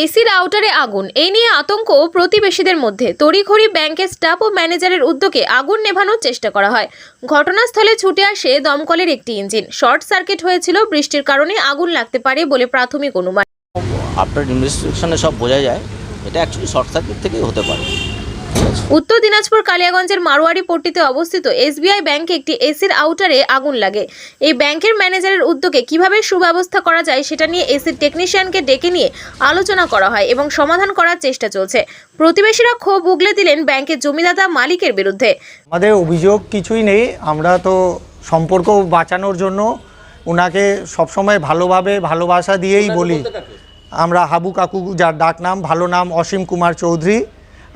এসির আউটারে আগুন। এ নিয়ে আতঙ্ক প্রতিবেশীদের মধ্যে। তড়িঘড়ি ব্যাংকের স্টাফ ও ম্যানেজারের উদ্যোগে আগুন নেভানোর চেষ্টা করা হয়। ঘটনাস্থলে ছুটে আসে দমকলের একটি ইঞ্জিন। শর্ট সার্কিট হয়েছিল, বৃষ্টির কারণে আগুন লাগতে পারে বলে প্রাথমিক অনুমান। আফটার ইনভেস্টিগেশনে সব বোঝা যায়। এটা অ্যাকচুয়ালি শর্ট সার্কিট থেকেই হতে পারে। উত্তর দিনাজপুর কালিয়াগঞ্জের মারোয়ারি পট্টিতে অবস্থিত এসবিআই ব্যাংকে একটি এসির আউটারে আগুন লাগে। এই ব্যাংকের ম্যানেজারের উদ্যোগে কীভাবে সুব্যবস্থা করা যায় সেটা নিয়ে এসির টেকনিশিয়ানকে ডেকে নিয়ে আলোচনা করা হয় এবং সমাধান করার চেষ্টা চলছে। প্রতিবেশীরা ক্ষোভ উগলে দিলেন ব্যাংকের জমিদাতা মালিকের বিরুদ্ধে। আমাদের অভিযোগ কিছুই নেই। আমরা তো সম্পর্ক বাঁচানোর জন্য ওনাকে সবসময় ভালোভাবে ভালোবাসা দিয়েই বলি। আমরা হাবু কাকু যার ডাক নাম ভালো নাম অসীম কুমার চৌধুরী।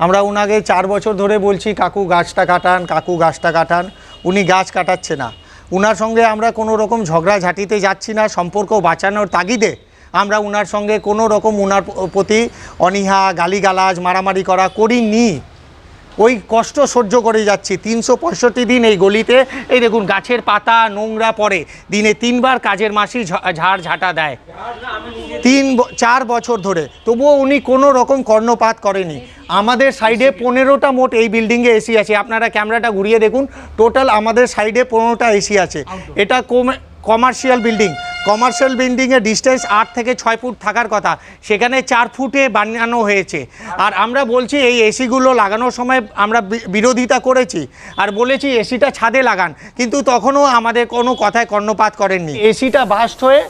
আমরা ওনাকে চার বছর ধরে বলছি, কাকু গাছটা কাটান, কাকু গাছটা কাটান। উনি গাছ কাটাচ্ছে না। উনার সঙ্গে আমরা কোনো রকম ঝগড়া ঝাঁটিতে যাচ্ছি না, সম্পর্ক বাঁচানোর তাগিদে আমরা উনার সঙ্গে কোনো রকম উনার প্রতি অনীহা, গালিগালাজ, মারামারি করা করিনি। ওই কষ্ট সহ্য করে যাচ্ছি। তিনশো পঁয়ষট্টি দিন এই গলিতে। এই দেখুন, গাছের পাতা, নোংরা পড়ে। দিনে তিনবার কাজের মাসি ঝাড় ঝাঁটা দেয়। তিন চার বছর ধরে। তবুও উনি কোনো রকম কর্ণপাত করেনি। আমাদের সাইডে পনেরোটা মোট এই বিল্ডিংয়ে এসি আছে। আপনারা ক্যামেরাটা ঘুরিয়ে দেখুন। টোটাল আমাদের সাইডে পনেরোটা এসি আছে। এটা কমার্শিয়াল বিল্ডিং কমার্শিয়াল বিল্ডিংয়ের ডিস্টেন্স আট থেকে ছয় ফুট থাকার কথা। সেখানে চার ফুটে বানানো হয়েছে। আর আমরা বলছি এই এসিগুলো লাগানোর সময় আমরা বিরোধিতা করেছি। আর বলেছি এসিটা ছাদে লাগান। কিন্তু তখনও আমাদের কোনো কথায় কর্ণপাত করেননি। এসিটা বাস্ট হয়ে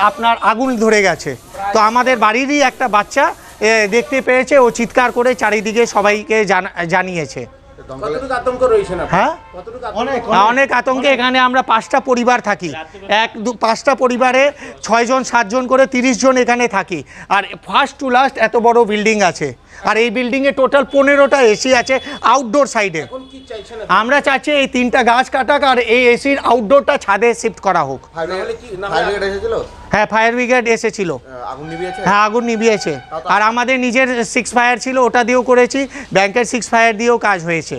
আপনার আগুন ধরে গেছে। তো আমাদের বাড়িরই একটা বাচ্চা দেখতে পেয়েছে। ও চিৎকার করে চারিদিকে সবাইকে জানা- জানিয়েছে। আপনি? হ্যাঁ? অনেক অনেক। আতঙ্কে এখানে আমরা পাঁচটা পরিবার থাকি। এক দু পাঁচটা পরিবারে ছয়জন সাতজন করে তিরিশ জন এখানে থাকি। আর ফার্স্ট টু লাস্ট এত বড় বিল্ডিং আছে। আর এই বিল্ডিংয়ে টোটাল পনেরোটা এসি আছে আউটডোর সাইডে? আমরা চাচ্ছি এই তিনটা গাছ কাটাক আর এই এসির আউটডোরটা ছাদে শিফট করা হোক। হ্যাঁ ফায়ার ব্রিগেড এসেছিল। হ্যাঁ আগুন নিভিয়েছে। আর আমাদের নিজের সিক্স ফায়ার ছিল ওটা দিয়েও করেছি। ব্যাংকের সিক্স ফায়ার দিয়েও কাজ হয়েছে।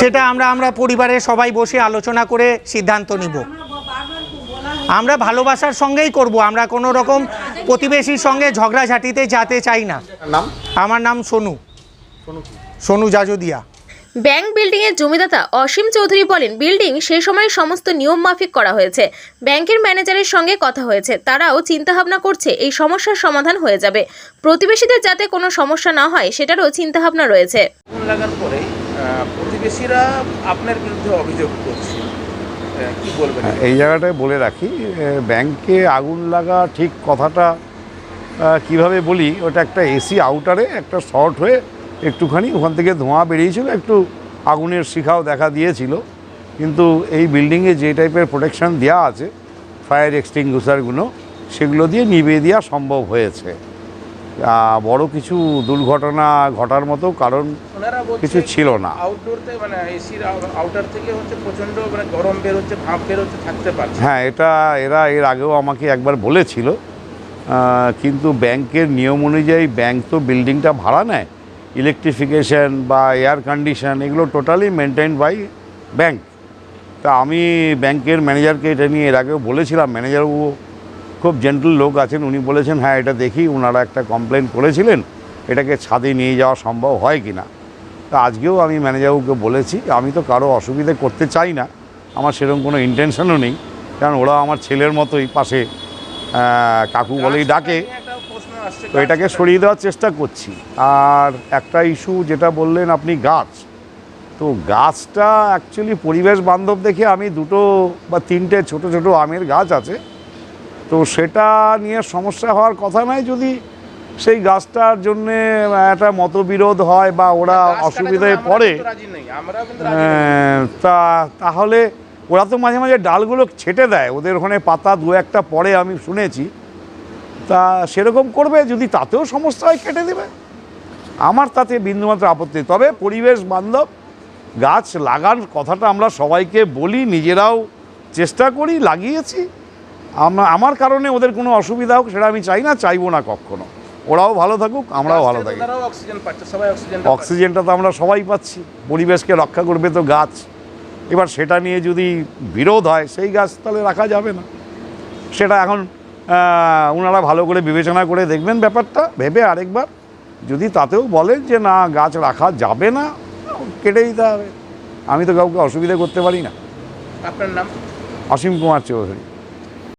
সেটা আমরা আমরা পরিবারের সবাই বসে আলোচনা করে সিদ্ধান্ত নিব। আমরা ভালোবাসার সঙ্গেই করব আমরা কোনো রকম প্রতিবেশীর সঙ্গে ঝগড়াঝাটিতে যেতে চাই না। আমার নাম সোনু। সোনু জাজুদিয়া। ব্যাংক বিল্ডিংয়ের জমিদাতা অসীম চৌধুরী বলেন বিল্ডিং সেই সময় সমস্ত নিয়ম মাফিক করা হয়েছে। ব্যাংকের ম্যানেজারের সঙ্গে কথা হয়েছে। তারাও চিন্তাভাবনা করছে এই সমস্যার সমাধান হয়ে যাবে। প্রতিবেশীদের যাতে কোনো সমস্যা না হয় সেটারও চিন্তাভাবনা রয়েছে। লাগার পরে প্রতিবেশীরা আপনার বিরুদ্ধে অভিযোগ করছে। আহ, কি বলবেন? হ্যাঁ, এই জায়গাটায় বলে রাখি ব্যাংকে আগুন লাগা ঠিক কথাটা কীভাবে বলি ওটা একটা এসি আউটারে একটা শর্ট হয়ে একটুখানি ওখান থেকে ধোঁয়া বেরিয়েছিল একটু আগুনের শিখাও দেখা দিয়েছিল। কিন্তু এই বিল্ডিংয়ে যে টাইপের প্রোটেকশন দেওয়া আছে ফায়ার এক্সটিংগুইশারগুলো সেগুলো দিয়ে নিভিয়ে দেওয়া সম্ভব হয়েছে। বড় কিছু দুর্ঘটনা ঘটার মতো কারণ কিছু ছিল মানে মানে না। হ্যাঁ এটা এরা এর আগেও আমাকে একবার বলেছিল। কিন্তু ব্যাংকের নিয়ম অনুযায়ী ব্যাংক তো বিল্ডিংটা ভাড়া নেয়। ইলেকট্রিফিকেশন বা এয়ার কন্ডিশন এগুলো টোটালি মেনটেন বাই ব্যাংক তা আমি ব্যাংকের ম্যানেজারকে এটা নিয়ে এর আগেও বলেছিলাম ম্যানেজারবাবু খুব জেন্টল লোক আছেন উনি বলেছেন হ্যাঁ এটা দেখি ওনারা একটা কমপ্লেন করেছিলেন এটাকে ছাদে নিয়ে যাওয়া সম্ভব হয় কি না? তা আজকেও আমি ম্যানেজারবাবুকে বলেছি আমি তো কারও অসুবিধে করতে চাই না আমার সেরকম কোনো ইন্টেনশনও নেই কারণ ওরা আমার ছেলের মতোই পাশে কাকু বলেই ডাকে নিয়ে একটা প্রশ্ন আসছে তো এটাকে সরিয়ে দেওয়ার চেষ্টা করছি। আর একটা ইস্যু যেটা বললেন আপনি গাছ। তো গাছটা অ্যাকচুয়ালি পরিবেশ বান্ধব দেখে আমি দুটো বা তিনটে ছোট ছোট আমের গাছ আছে। তো সেটা নিয়ে সমস্যা হওয়ার কথা নয় যদি সেই গাছটার জন্যে একটা মতবিরোধ হয় বা ওরা অসুবিধায় পড়ে। আহ, তা তাহলে ওরা তো মাঝে মাঝে ডালগুলো ছেটে দেয়। ওদের ওখানে পাতা দু একটা পড়ে আমি শুনেছি। তা সেরকম করবে যদি তাতেও সমস্যা হয় কেটে দেবে। আমার তাতে বিন্দুমাত্র আপত্তি তবে পরিবেশ বান্ধব গাছ লাগান কথাটা আমরা সবাইকে বলি নিজেরাও চেষ্টা করি লাগিয়েছি। আমরা আমার কারণে ওদের কোনো অসুবিধা হোক সেটা আমি চাই না চাইব না কখনো। ওরাও ভালো থাকুক আমরাও ভালো থাকি। অক্সিজেনটা তো আমরা সবাই পাচ্ছি। পরিবেশকে রক্ষা করবে তো গাছ। এবার সেটা নিয়ে যদি বিরোধ হয় সেই গাছ তাহলে রাখা যাবে না। সেটা এখন ওনারা ভালো করে বিবেচনা করে দেখবেন ব্যাপারটা ভেবে আরেকবার। যদি তাতেও বলেন যে না গাছ রাখা যাবে না কেটে দিতে হবে। আমি তো কাউকে অসুবিধা করতে পারি না। আপনার নাম? অসীম কুমার চৌধুরী।